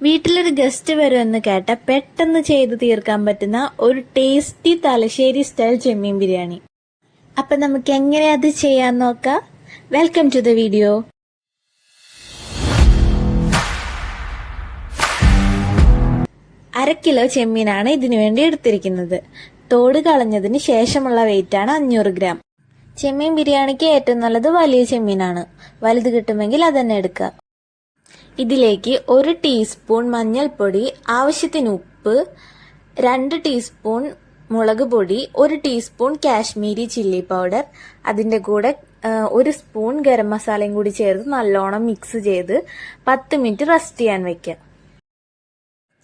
വീട്ടിലൊരു ഗസ്റ്റ് വരുമെന്ന് കേട്ട പെട്ടെന്ന് ചെയ്ത് തീർക്കാൻ പറ്റുന്ന ഒരു ടേസ്റ്റി തലശ്ശേരി സ്റ്റൈൽ ചെമ്മീൻ ബിരിയാണി. അപ്പൊ നമുക്ക് എങ്ങനെ അത് ചെയ്യാൻ നോക്കാം? വെൽക്കം ടു ദ വീഡിയോ അര കിലോ ചെമ്മീനാണ് ഇതിനു വേണ്ടി എടുത്തിരിക്കുന്നത്. തോട് കളഞ്ഞതിന് ശേഷമുള്ള വെയിറ്റ് ആണ് അഞ്ഞൂറ് ഗ്രാം. ചെമ്മീൻ ബിരിയാണിക്ക് ഏറ്റവും നല്ലത് വലിയ ചെമ്മീനാണ്. വലുത് കിട്ടുമെങ്കിൽ അതന്നെ എടുക്കുക. ഇതിലേക്ക് ഒരു ടീസ്പൂൺ മഞ്ഞൾപ്പൊടി ആവശ്യത്തിന് ഉപ്പ് രണ്ട് ടീസ്പൂൺ മുളക് പൊടി ഒരു ടീസ്പൂൺ കാശ്മീരി ചില്ലി പൗഡർ അതിന്റെ കൂടെ ഒരു സ്പൂൺ ഗരം മസാലയും കൂടി ചേർത്ത് നല്ലോണം മിക്സ് ചെയ്ത് പത്ത് മിനിറ്റ് റെസ്റ്റ് ചെയ്യാൻ വെക്കുക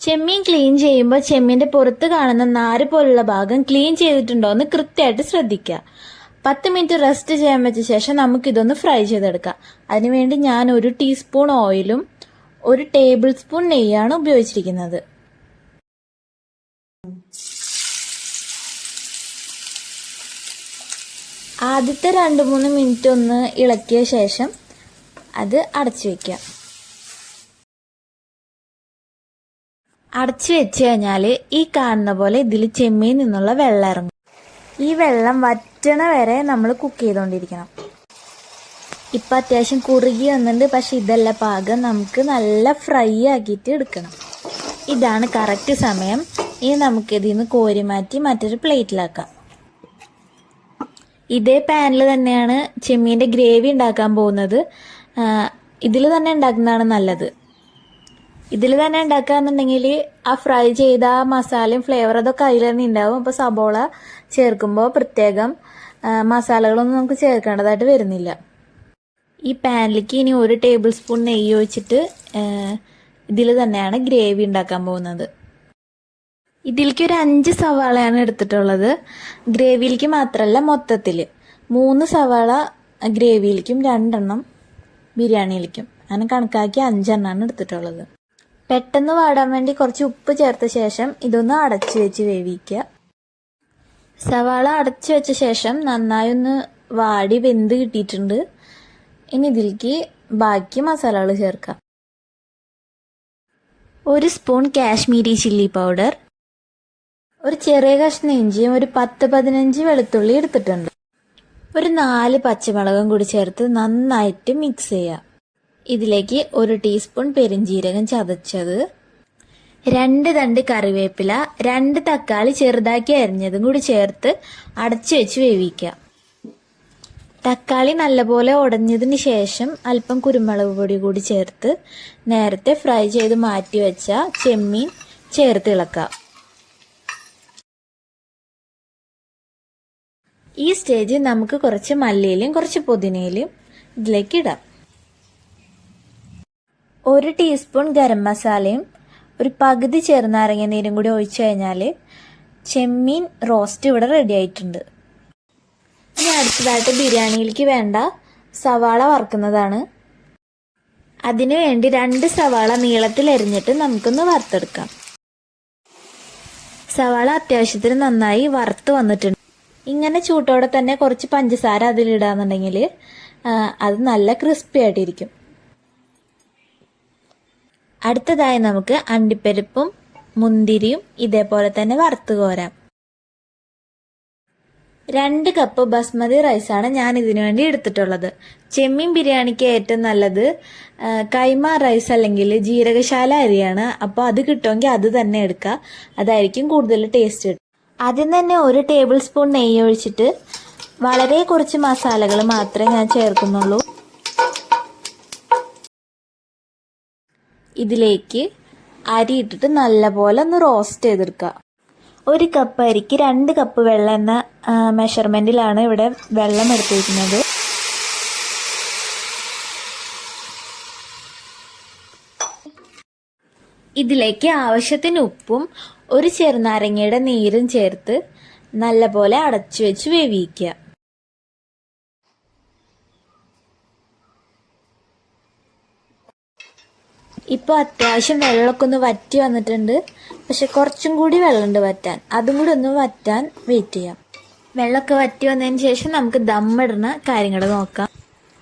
ചെമ്മീൻ ക്ലീൻ ചെയ്യുമ്പോൾ ചെമ്മീന്റെ പുറത്ത് കാണുന്ന നാര് പോലുള്ള ഭാഗം ക്ലീൻ ചെയ്തിട്ടുണ്ടോ എന്ന് കൃത്യമായിട്ട് ശ്രദ്ധിക്കുക പത്ത് മിനിറ്റ് റെസ്റ്റ് ചെയ്യാൻ വെച്ച ശേഷം നമുക്കിതൊന്ന് ഫ്രൈ ചെയ്തെടുക്കാം. അതിനുവേണ്ടി ഞാൻ ഒരു ടീസ്പൂൺ ഓയിലും ഒരു ടേബിൾ സ്പൂൺ നെയ്യാണ് ഉപയോഗിച്ചിരിക്കുന്നത്. ആദ്യത്തെ രണ്ട് മൂന്ന് മിനിറ്റ് ഒന്ന് ഇളക്കിയ ശേഷം അത് അടച്ചു വെക്കാം. അടച്ചു വെച്ച് കഴിഞ്ഞാൽ ഈ കാണുന്ന പോലെ ഇതിൽ ചെമ്മീൻ നിന്നുള്ള വെള്ളം ഇറങ്ങും. ഈ വെള്ളം വറ്റണ വരെ നമ്മൾ കുക്ക് ചെയ്തുകൊണ്ടിരിക്കണം ഇപ്പം അത്യാവശ്യം കുറുകി വന്നിട്ടുണ്ട്. പക്ഷെ ഇതല്ല പാകം നമുക്ക് നല്ല ഫ്രൈ ആക്കിയിട്ട് എടുക്കണം. ഇതാണ് കറക്റ്റ് സമയം. ഇനി നമുക്കിതിൽ നിന്ന് കോരി മാറ്റി മറ്റൊരു പ്ലേറ്റിലാക്കാം. ഇതേ പാനിൽ തന്നെയാണ് ചെമ്മീന്റെ ഗ്രേവി ഉണ്ടാക്കാൻ പോകുന്നത്. ഇതിൽ തന്നെ ഉണ്ടാക്കുന്നതാണ് നല്ലത്. ഇതിൽ തന്നെ ഉണ്ടാക്കുകയെന്നുണ്ടെങ്കിൽ ആ ഫ്രൈ ചെയ്ത ആ മസാലയും ഫ്ലേവർ അതൊക്കെ അതിൽ തന്നെ ഉണ്ടാവും. അപ്പോൾ സബോള ചേർക്കുമ്പോൾ പ്രത്യേകം മസാലകളൊന്നും നമുക്ക് ചേർക്കേണ്ടതായിട്ട് വരുന്നില്ല. ഈ പാനിലേക്ക് ഇനി ഒരു ടേബിൾ സ്പൂൺ നെയ്യ് ഒഴിച്ചിട്ട് ഇതിൽ തന്നെയാണ് ഗ്രേവി ഉണ്ടാക്കാൻ പോകുന്നത്. ഇതിലേക്ക് ഒരു അഞ്ച് സവാളയാണ് എടുത്തിട്ടുള്ളത്. ഗ്രേവിയിലേക്ക് മാത്രമല്ല മൊത്തത്തിൽ മൂന്ന് സവാള ഗ്രേവിയിലേക്കും രണ്ടെണ്ണം ബിരിയാണിയിലേക്കും. അങ്ങനെ കണക്കാക്കി അഞ്ചെണ്ണമാണ് എടുത്തിട്ടുള്ളത്. പെട്ടെന്ന് വാടാൻ വേണ്ടി കുറച്ച് ഉപ്പ് ചേർത്ത ശേഷം ഇതൊന്ന് അടച്ചു വെച്ച് വേവിക്കുക. സവാള അടച്ചു വെച്ച ശേഷം നന്നായി ഒന്ന് വാടി വെന്ത് കിട്ടിയിട്ടുണ്ട്. ഇനി ഇതിലേക്ക് ബാക്കി മസാലകൾ ചേർക്കാം. ഒരു സ്പൂൺ കാശ്മീരി ചില്ലി പൗഡർ ഒരു ചെറിയ കഷ്ണം ഇഞ്ചിയും ഒരു പത്ത് പതിനഞ്ച് വെളുത്തുള്ളി എടുത്തിട്ടുണ്ട്. ഒരു നാല് പച്ചമുളകും കൂടി ചേർത്ത് നന്നായിട്ട് മിക്സ് ചെയ്യാം. ഇതിലേക്ക് ഒരു ടീസ്പൂൺ പെരിഞ്ജീരകം ചതച്ചത് രണ്ട് തണ്ട് കറിവേപ്പില രണ്ട് തക്കാളി ചെറുതാക്കി അരിഞ്ഞതും കൂടി ചേർത്ത് അടച്ചു വെച്ച് വേവിക്കുക തക്കാളി നല്ലപോലെ ഉടഞ്ഞതിന് ശേഷം അല്പം കുരുമുളക് പൊടി കൂടി ചേർത്ത് നേരത്തെ ഫ്രൈ ചെയ്ത് മാറ്റി വെച്ച ചെമ്മീൻ ചേർത്ത് ഇളക്കാം. ഈ സ്റ്റേജിൽ നമുക്ക് കുറച്ച് മല്ലിയിലും കുറച്ച് പുതിനയിലും ഇതിലേക്ക് ഇടാം. ഒരു ടീസ്പൂൺ ഗരം മസാലയും ഒരു പകുതി ചെറുനാരങ്ങ നീരും കൂടി ഒഴിച്ചു കഴിഞ്ഞാൽ ചെമ്മീൻ റോസ്റ്റ് ഇവിടെ റെഡി ആയിട്ടുണ്ട്. ഇനി അടുത്തതായിട്ട് ബിരിയാണിയിലേക്ക് വേണ്ട സവാള വറുക്കുന്നതാണ്. അതിനു വേണ്ടി രണ്ട് സവാള നീളത്തിൽ എരിഞ്ഞിട്ട് നമുക്കൊന്ന് വറുത്തെടുക്കാം. സവാള അത്യാവശ്യത്തിന് നന്നായി വറുത്ത് വന്നിട്ടുണ്ട്. ഇങ്ങനെ ചൂട്ടോടെ തന്നെ കുറച്ച് പഞ്ചസാര അതിലിടാന്നുണ്ടെങ്കിൽ അത് നല്ല ക്രിസ്പി ആയിട്ടിരിക്കും. അടുത്തതായി നമുക്ക് അണ്ടിപ്പരിപ്പും മുന്തിരിയും ഇതേപോലെ തന്നെ വറുത്ത് കോരാം. രണ്ട് കപ്പ് ബസ്മതി റൈസാണ് ഞാൻ ഇതിനു വേണ്ടി എടുത്തിട്ടുള്ളത്. ചെമ്മീൻ ബിരിയാണിക്ക് ഏറ്റവും നല്ലത് കൈമ റൈസ് അല്ലെങ്കിൽ ജീരകശാല അരിയാണ്. അപ്പോൾ അത് കിട്ടുമെങ്കിൽ അത് തന്നെ എടുക്കുക. അതായിരിക്കും കൂടുതൽ ടേസ്റ്റ്. കിട്ടും ആദ്യം തന്നെ ഒരു ടേബിൾ സ്പൂൺ നെയ്യ് ഒഴിച്ചിട്ട് വളരെ കുറച്ച് മസാലകൾ മാത്രമേ ഞാൻ ചേർക്കുന്നുള്ളൂ. ഇതിലേക്ക് അരി ഇട്ടിട്ട് നല്ലപോലെ ഒന്ന് റോസ്റ്റ് ചെയ്തെടുക്കുക. ഒരു കപ്പ് അരിക്ക് രണ്ട് കപ്പ് വെള്ളം എന്ന മെഷർമെന്റിലാണ് ഇവിടെ വെള്ളം എടുത്തിരിക്കുന്നത്. ഇതിലേക്ക് ആവശ്യത്തിന് ഉപ്പും ഒരു ചെറുനാരങ്ങയുടെ നീരും ചേർത്ത് നല്ലപോലെ അടച്ചു വെച്ച് വേവിക്കുക. ഇപ്പോൾ അത്യാവശ്യം വെള്ളമൊക്കെ ഒന്ന് വറ്റി വന്നിട്ടുണ്ട്. പക്ഷെ കുറച്ചും കൂടി വെള്ളമുണ്ട് വറ്റാൻ. അതും കൂടി ഒന്ന് വറ്റാൻ വെയിറ്റ് ചെയ്യാം. വെള്ളമൊക്കെ വറ്റി വന്നതിന് ശേഷം നമുക്ക് ദമ്മിടുന്ന കാര്യങ്ങൾ നോക്കാം.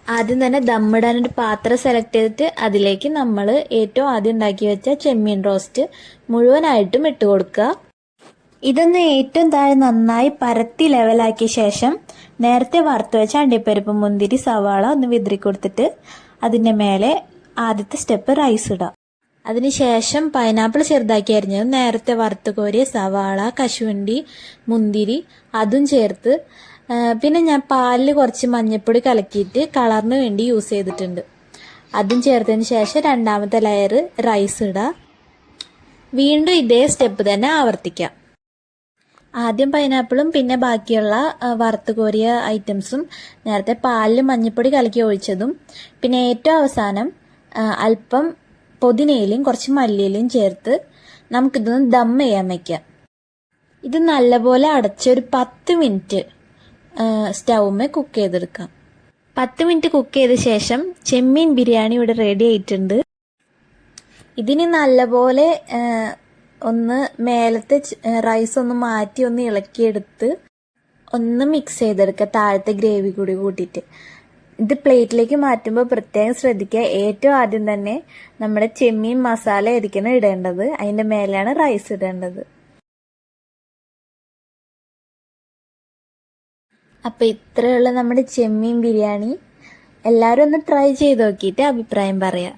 ആദ്യം തന്നെ ദമ്മിടാൻ ഒരു പാത്രം സെലക്ട് ചെയ്തിട്ട് അതിലേക്ക് നമ്മൾ ഏറ്റവും ആദ്യം ഉണ്ടാക്കി വെച്ച ചെമ്മീൻ റോസ്റ്റ് മുഴുവനായിട്ടും ഇട്ട് കൊടുക്കുക. ഇതൊന്ന് ഏറ്റവും താഴെ നന്നായി പരത്തി ലെവലാക്കിയ ശേഷം നേരത്തെ വറുത്ത് വെച്ച അണ്ടിപ്പരിപ്പ് മുന്തിരി സവാള ഒന്ന് വിതറി കൊടുത്തിട്ട് അതിന്റെ മേലെ ആദ്യത്തെ സ്റ്റെപ്പ് റൈസ് ഇടാം അതിനുശേഷം പൈനാപ്പിൾ ചെറുതാക്കി അരിഞ്ഞത് നേരത്തെ വറുത്ത് കോരിയ സവാള കശുവണ്ടി മുന്തിരി അതും ചേർത്ത് പിന്നെ ഞാൻ പാലിൽ കുറച്ച് മഞ്ഞൾപ്പൊടി കലക്കിയിട്ട് കളറിന് വേണ്ടി യൂസ് ചെയ്തിട്ടുണ്ട്. അതും ചേർത്തതിന് ശേഷം രണ്ടാമത്തെ ലെയർ റൈസ് ഇടുക വീണ്ടും ഇതേ സ്റ്റെപ്പ് തന്നെ ആവർത്തിക്കാം. ആദ്യം പൈനാപ്പിളും പിന്നെ ബാക്കിയുള്ള വറുത്ത് കോരിയ ഐറ്റംസും നേരത്തെ പാലിൽ മഞ്ഞൾപ്പൊടി കലക്കി ഒഴിച്ചതും പിന്നെ ഏറ്റവും അവസാനം അല്പം പുതിനയിലും കുറച്ച് മല്ലിയിലും ചേർത്ത് നമുക്കിതൊന്ന് ദം ചെയ്യാൻ വയ്ക്കാം ഇത് നല്ലപോലെ അടച്ചൊരു പത്ത് മിനിറ്റ് സ്റ്റൗമേ കുക്ക് ചെയ്തെടുക്കാം. പത്ത് മിനിറ്റ് കുക്ക് ചെയ്ത ശേഷം ചെമ്മീൻ ബിരിയാണി ഇവിടെ റെഡി ആയിട്ടുണ്ട്. ഇതിന് നല്ലപോലെ ഒന്ന് മേലത്തെ റൈസ് ഒന്ന് മാറ്റി ഒന്ന് ഇളക്കിയെടുത്ത് ഒന്ന് മിക്സ് ചെയ്തെടുക്കുക താഴത്തെ ഗ്രേവി കൂടി കൂട്ടിയിട്ട്. ഇത് പ്ലേറ്റിലേക്ക് മാറ്റുമ്പോൾ പ്രത്യേകം ശ്രദ്ധിക്കുക. ഏറ്റവും ആദ്യം തന്നെ നമ്മുടെ ചെമ്മീൻ മസാല ആയിരിക്കണം ഇടേണ്ടത്. അതിന്റെ മേലെയാണ് റൈസ് ഇടേണ്ടത്. അപ്പം ഇത്രയുള്ള നമ്മുടെ ചെമ്മീൻ ബിരിയാണി. എല്ലാവരും ഒന്ന് ട്രൈ ചെയ്ത് നോക്കിയിട്ട് അഭിപ്രായം പറയാം.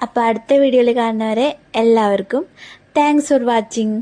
അപ്പോൾ അടുത്ത വീഡിയോയിൽ കാണുന്നവരെ എല്ലാവർക്കും താങ്ക്സ് ഫോർ വാച്ചിങ്